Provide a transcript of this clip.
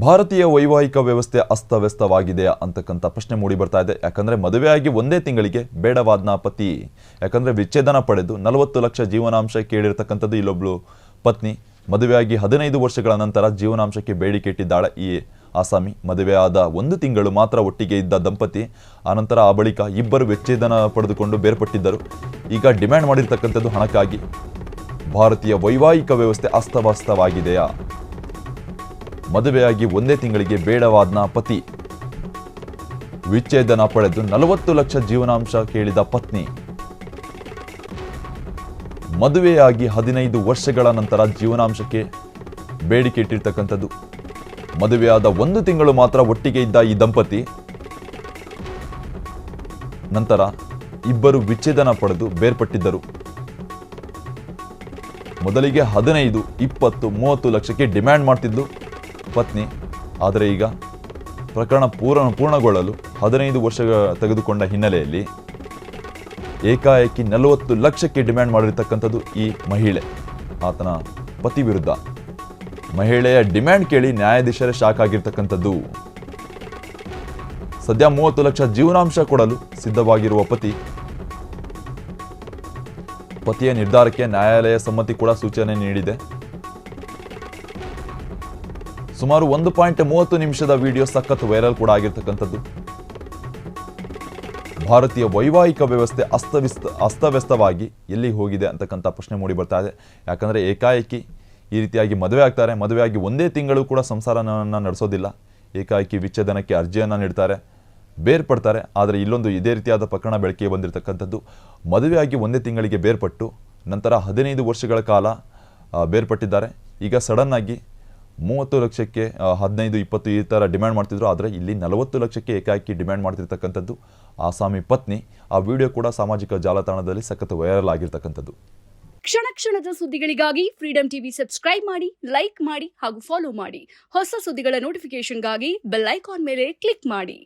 ಭಾರತೀಯ ವೈವಾಹಿಕ ವ್ಯವಸ್ಥೆ ಅಸ್ತವ್ಯಸ್ತವಾಗಿದೆ ಅಂತಕ್ಕಂಥ ಪ್ರಶ್ನೆ ಮೂಡಿ ಬರ್ತಾ ಇದೆ. ಯಾಕಂದರೆ ಮದುವೆಯಾಗಿ ಒಂದೇ ತಿಂಗಳಿಗೆ ಬೇಡವಾದ್ನ ಪತಿ ಯಾಕಂದರೆ ವಿಚ್ಛೇದನ ಪಡೆದು ನಲವತ್ತು ಲಕ್ಷ ಜೀವನಾಂಶ ಕೇಳಿರ್ತಕ್ಕಂಥದ್ದು ಇಲ್ಲೊಬ್ಳು ಪತ್ನಿ. ಮದುವೆಯಾಗಿ ಹದಿನೈದು ವರ್ಷಗಳ ನಂತರ ಜೀವನಾಂಶಕ್ಕೆ ಬೇಡಿಕೆ ಇಟ್ಟಿದ್ದಾಳೆ ಈ ಆಸಾಮಿ. ಮದುವೆಯಾದ ಒಂದು ತಿಂಗಳು ಮಾತ್ರ ಒಟ್ಟಿಗೆ ಇದ್ದ ದಂಪತಿ. ಆನಂತರ ಆ ಬಳಿಕ ಇಬ್ಬರು ವಿಚ್ಛೇದನ ಪಡೆದುಕೊಂಡು ಬೇರ್ಪಟ್ಟಿದ್ದರು. ಈಗ ಡಿಮ್ಯಾಂಡ್ ಮಾಡಿರ್ತಕ್ಕಂಥದ್ದು ಹಣಕ್ಕಾಗಿ. ಭಾರತೀಯ ವೈವಾಹಿಕ ವ್ಯವಸ್ಥೆ ಅಸ್ತವ್ಯಸ್ತವಾಗಿದೆಯಾ? ಮದುವೆಯಾಗಿ ಒಂದೇ ತಿಂಗಳಿಗೆ ಬೇಡವಾದ್ನ ಪತಿ. ವಿಚ್ಛೇದನ ಪಡೆದು ನಲವತ್ತು ಲಕ್ಷ ಜೀವನಾಂಶ ಕೇಳಿದ ಪತ್ನಿ. ಮದುವೆಯಾಗಿ ಹದಿನೈದು ವರ್ಷಗಳ ನಂತರ ಜೀವನಾಂಶಕ್ಕೆ ಬೇಡಿಕೆ ಇಟ್ಟಿರ್ತಕ್ಕಂಥದ್ದು. ಮದುವೆಯಾದ ಒಂದು ತಿಂಗಳು ಮಾತ್ರ ಒಟ್ಟಿಗೆ ಇದ್ದ ಈ ದಂಪತಿ. ನಂತರ ಇಬ್ಬರು ವಿಚ್ಛೇದನ ಪಡೆದು ಬೇರ್ಪಟ್ಟಿದ್ದರು. ಮೊದಲಿಗೆ ಹದಿನೈದು, ಇಪ್ಪತ್ತು, ಮೂವತ್ತು ಲಕ್ಷಕ್ಕೆ ಡಿಮ್ಯಾಂಡ್ ಮಾಡ್ತಿದ್ಲು. ಪತ್ನಿ, ಆದರೆ ಈಗ ಪ್ರಕರಣ ಪೂರ್ಣ ಪೂರ್ಣಗೊಳ್ಳಲು ಹದಿನೈದು ವರ್ಷ ತೆಗೆದುಕೊಂಡ ಹಿನ್ನೆಲೆಯಲ್ಲಿ ಏಕಾಏಕಿ ನಲವತ್ತು ಲಕ್ಷಕ್ಕೆ ಡಿಮ್ಯಾಂಡ್ ಮಾಡಿರ್ತಕ್ಕಂಥದ್ದು ಈ ಮಹಿಳೆ. ಆತನ ಪತಿ ವಿರುದ್ಧ ಮಹಿಳೆಯ ಡಿಮ್ಯಾಂಡ್ ಕೇಳಿ ನ್ಯಾಯಾಧೀಶರೇ ಶಾಕ್ ಆಗಿರ್ತಕ್ಕಂಥದ್ದು. ಸದ್ಯ ಮೂವತ್ತು ಲಕ್ಷ ಜೀವನಾಂಶ ಕೊಡಲು ಸಿದ್ಧವಾಗಿರುವ ಪತಿ, ಪತಿಯ ನಿರ್ಧಾರಕ್ಕೆ ನ್ಯಾಯಾಲಯ ಸಮ್ಮತಿ ಕೂಡ ಸೂಚನೆ ನೀಡಿದೆ. ಸುಮಾರು ಒಂದು ಪಾಯಿಂಟ್ ಮೂವತ್ತು ನಿಮಿಷದ ವಿಡಿಯೋ ಸಖತ್ ವೈರಲ್ ಕೂಡ ಆಗಿರ್ತಕ್ಕಂಥದ್ದು. ಭಾರತೀಯ ವೈವಾಹಿಕ ವ್ಯವಸ್ಥೆ ಅಸ್ತವ್ಯಸ್ತ, ಅಸ್ತವ್ಯಸ್ತವಾಗಿ ಎಲ್ಲಿ ಹೋಗಿದೆ ಅಂತಕ್ಕಂಥ ಪ್ರಶ್ನೆ ಮೂಡಿ ಬರ್ತಾ ಇದೆ. ಯಾಕಂದರೆ ಏಕಾಏಕಿ ಈ ರೀತಿಯಾಗಿ ಮದುವೆ ಆಗ್ತಾರೆ. ಮದುವೆಯಾಗಿ ಒಂದೇ ತಿಂಗಳು ಕೂಡ ಸಂಸಾರನ ನಡೆಸೋದಿಲ್ಲ. ಏಕಾಏಕಿ ವಿಚ್ಛೇದನಕ್ಕೆ ಅರ್ಜಿಯನ್ನು ನೀಡ್ತಾರೆ. ಬೇರ್ಪಡ್ತಾರೆ. ಆದರೆ ಇಲ್ಲೊಂದು ಇದೇ ರೀತಿಯಾದ ಪ್ರಕರಣ ಬೆಳಕಿಗೆ ಬಂದಿರತಕ್ಕಂಥದ್ದು. ಮದುವೆಯಾಗಿ ಒಂದೇ ತಿಂಗಳಿಗೆ ಬೇರ್ಪಟ್ಟು, ನಂತರ ಹದಿನೈದು ವರ್ಷಗಳ ಕಾಲ ಬೇರ್ಪಟ್ಟಿದ್ದಾರೆ. ಈಗ ಸಡನ್ನಾಗಿ ಮೂವತ್ತು ಲಕ್ಷಕ್ಕೆ ಹದಿನೈದು, ಇಪ್ಪತ್ತು ಈ ಥರ ಡಿಮ್ಯಾಂಡ್ ಮಾಡ್ತಿದ್ರು. ಆದರೆ ಇಲ್ಲಿ ನಲವತ್ತು ಲಕ್ಷಕ್ಕೆ ಏಕಾಏಕಿ ಡಿಮ್ಯಾಂಡ್ ಮಾಡ್ತಿರ್ತಕ್ಕಂಥದ್ದು ಆಸಾಮಿ ಪತ್ನಿ. ಆ ವಿಡಿಯೋ ಕೂಡ ಸಾಮಾಜಿಕ ಜಾಲತಾಣದಲ್ಲಿ ಸಖತ್ ವೈರಲ್ ಆಗಿರ್ತಕ್ಕಂಥದ್ದು. ಕ್ಷಣ ಕ್ಷಣದ ಸುದ್ದಿಗಳಿಗಾಗಿ ಫ್ರೀಡಂ ಟಿವಿ ಸಬ್ಸ್ಕ್ರೈಬ್ ಮಾಡಿ ಲೈಕ್ ಮಾಡಿ ಹಾಗೂ ಫಾಲೋ ಮಾಡಿ. ಹೊಸ ಸುದ್ದಿಗಳ ನೋಟಿಫಿಕೇಶನ್ಗಾಗಿ ಬೆಲ್ ಐಕಾನ್ ಮೇಲೆ ಕ್ಲಿಕ್ ಮಾಡಿ.